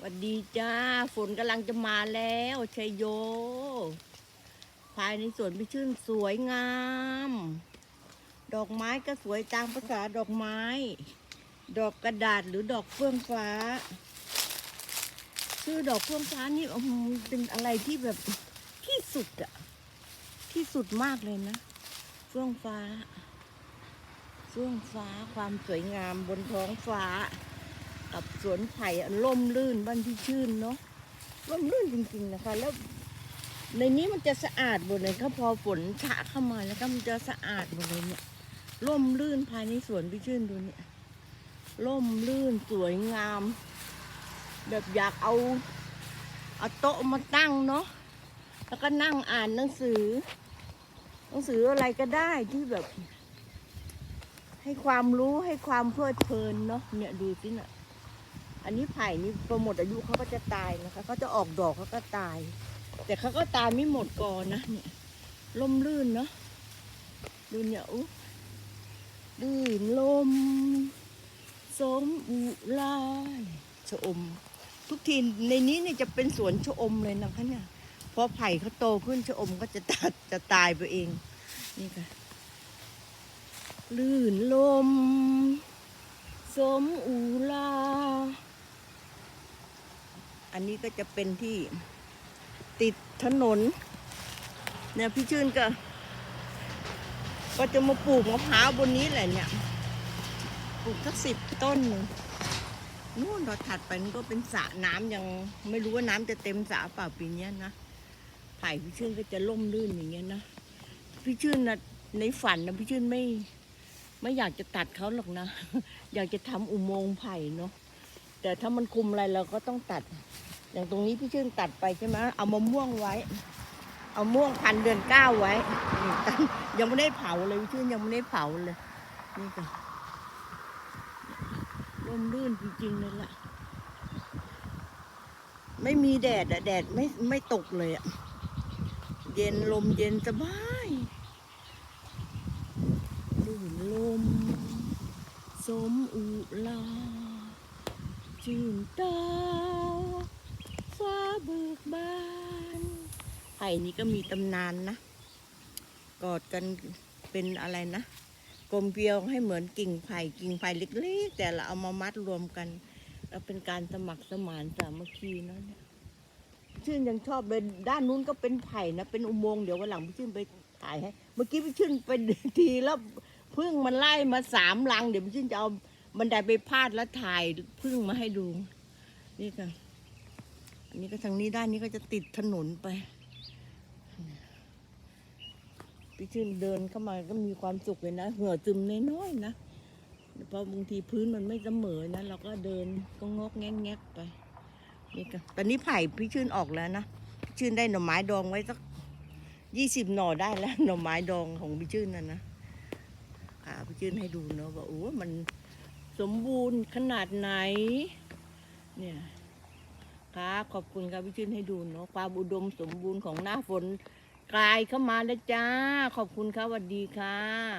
สวัสดีจ้า ฝนกำลังจะมาแล้วชัยโย ภายในสวนพิชื่นสวยงาม ดอกไม้ก็สวยตามภาษาดอกไม้ ดอกกระดาษหรือดอกเฟื่องฟ้า ชื่อดอกเฟื่องฟ้านี่เป็นอะไรที่แบบที่สุดอะที่สุดมากเลยนะ เฟื่องฟ้า เฟื่องฟ้าความสวยงามบนท้องฟ้า กับสวนไผ่อันร่มรื่นบ้านที่ชื่นเนาะร่มรื่นจริงๆนะคะ แล้วในนี้มันจะสะอาดหมดเลยครับพอฝนฉะเข้ามาแล้วก็มันจะสะอาดหมดเลยเนี่ยร่มรื่นภายในสวนพี่ชื่นดูเนี่ยร่มรื่นสวยงาม แบบอยากเอาเอาโต๊ะมาตั้งเนาะแล้วก็นั่งอ่านหนังสือ หนังสืออะไรก็ได้ที่แบบ ให้ความรู้ให้ความเพลิดเพลินเนาะเนี่ยดูสิน่ะ อันนี้ไผ่นี่พอหมดอายุเขาก็จะตายนะคะเขาจะออกดอกเขาก็ตาย แต่เขาก็ตายไม่หมดก่อนนะเนี่ยล่มลื่นเนาะดูเนี่ยอู้ลื่นลมสมอุลาชะอม ทุกทีในนี้เนี่ยจะเป็นสวนชะอมเลยนะคะเนี่ยพอไผ่เขาโตขึ้นชะอมก็จะตัดจะตายไปเอง นี่ค่ะลื่นลม สมอุลา อันนี้ก็จะเป็นที่ติดถนน เนี่ยพี่ชื่นก็ ก็จะมาปลูกมะพร้าวบนนี้แหละเนี่ยปลูกสักสิบต้นนู่นเราถัดไปมันก็เป็นสระน้ำยังไม่รู้ว่าน้ำจะเต็มสระเปล่าปีนี้นะไผ่พี่ชื่นก็จะล่มลื่นอย่างเงี้ยนะพี่ชื่นนะในฝันนะพี่ชื่นไม่ ไม่อยากจะตัดเขาหรอกนะ อยากจะทำอุโมงค์ไผ่เนาะ แต่ถ้ามันคุมอะไรเราก็ต้องตัด อย่างตรงนี้พี่ชื่นตัดไปใช่ไหมเอามะม่วงไว้ เอาม่วงพันเดือนเก้าไว้ยังไม่ได้เผาเลยพี่ชื่นยังไม่ได้เผาเลย นี่ก็ร่มรื่นจริงๆเลยล่ะ ไม่มีแดดอะแดดไม่ไม่ตกเลยอะเย็นลมเย็นสบายลื่นลมสมอุลา ชื่นตาฟ้าเบิกบานไผ่นี้ก็มีตำนานนะ กอดกันเป็นอะไรนะกลมเกลียวให้เหมือนกิ่งไผ่กิ่งไผ่เล็ก ๆ แต่เราเอามามัดรวมกันแล้วเป็นการสมัครสมานสามัคคีเนาะเนี่ยชื่นยังชอบเลยด้านนู้นก็เป็นไผ่นะเป็นอุโมงค์เดี๋ยววันหลังพี่ชื่นไปถ่ายให้เมื่อกี้พี่ชื่นไปทีแล้วพึ่งมันไล่มาสามลังเดี๋ยวพี่ชื่นจะเอา บันไดไปพาดแล้วถ่ายพึ่งมาให้ดู นี่ค่ะอันนี้ก็ทางนี้ด้านนี้ก็จะติดถนนไปพี่ชื่นเดินเข้ามาก็มีความสุขเลยนะเหงื่อซึมน้อยๆนะเพราะบางทีพื้นมันไม่เสมอนะเราก็เดินก็งอกแงกแงกไปนี่ค่ะตอนนี้ไผ่พี่ชื่นออกแล้วนะพี่ชื่นได้หน่อไม้ดองไว้สักยี่สิบหน่อได้แล้วหน่อไม้ดองของพี่ชื่นน่ะนะอ่าพี่ชื่นให้ดูเนาะว่าโอ้มัน สมบูรณ์ขนาดไหน เนี่ยครับขอบคุณครับพี่ชื่นให้ดูเนาะความอุดมสมบูรณ์ของหน้าฝนกลายเข้ามาแล้วจ้า ขอบคุณครับสวัสดีค่ะ